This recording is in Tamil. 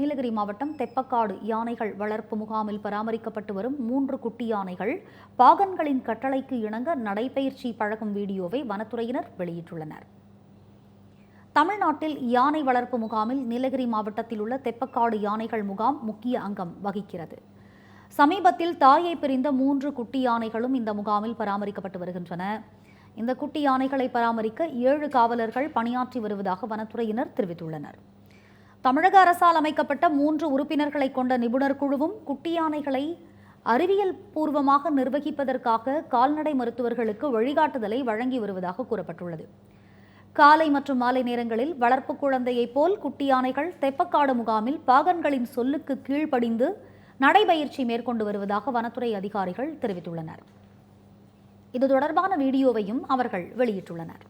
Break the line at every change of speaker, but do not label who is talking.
நீலகிரி மாவட்டம் தெப்பக்காடு யானைகள் வளர்ப்பு முகாமில் பராமரிக்கப்பட்டு வரும் மூன்று குட்டி யானைகள் பாகன்களின் கட்டளைக்கு இணங்க நடைபயிற்சி பழகும் வீடியோவை வனத்துறையினர் வெளியிட்டுள்ளனர். தமிழ்நாட்டில் யானை வளர்ப்பு முகாமில் நீலகிரி மாவட்டத்தில் உள்ள தெப்பக்காடு யானைகள் முகாம் முக்கிய அங்கம் வகிக்கிறது. சமீபத்தில் தாயை பிரிந்த மூன்று குட்டி யானைகளும் இந்த முகாமில் பராமரிக்கப்பட்டு வருகின்றன. இந்த குட்டி யானைகளை பராமரிக்க ஏழு காவலர்கள் பணியாற்றி வருவதாக வனத்துறையினர் தெரிவித்துள்ளனர். தமிழக அரசால் அமைக்கப்பட்ட மூன்று உறுப்பினர்களை கொண்ட நிபுணர் குழுவும் குட்டி யானைகளை அறிவியல் பூர்வமாக நிர்வகிப்பதற்காக கால்நடை மருத்துவர்களுக்கு வழிகாட்டுதலை வழங்கி வருவதாக கூறப்பட்டுள்ளது. காலை மற்றும் மாலை நேரங்களில் வளர்ப்பு குழந்தையைப் போல் குட்டி யானைகள் தெப்பக்காடு முகாமில் பாகன்களின் சொல்லுக்கு கீழ்ப்படிந்து நடைபயிற்சி மேற்கொண்டு வருவதாக வனத்துறை அதிகாரிகள் தெரிவித்துள்ளனர். இது தொடர்பான வீடியோவையும் அவர்கள் வெளியிட்டுள்ளனர்.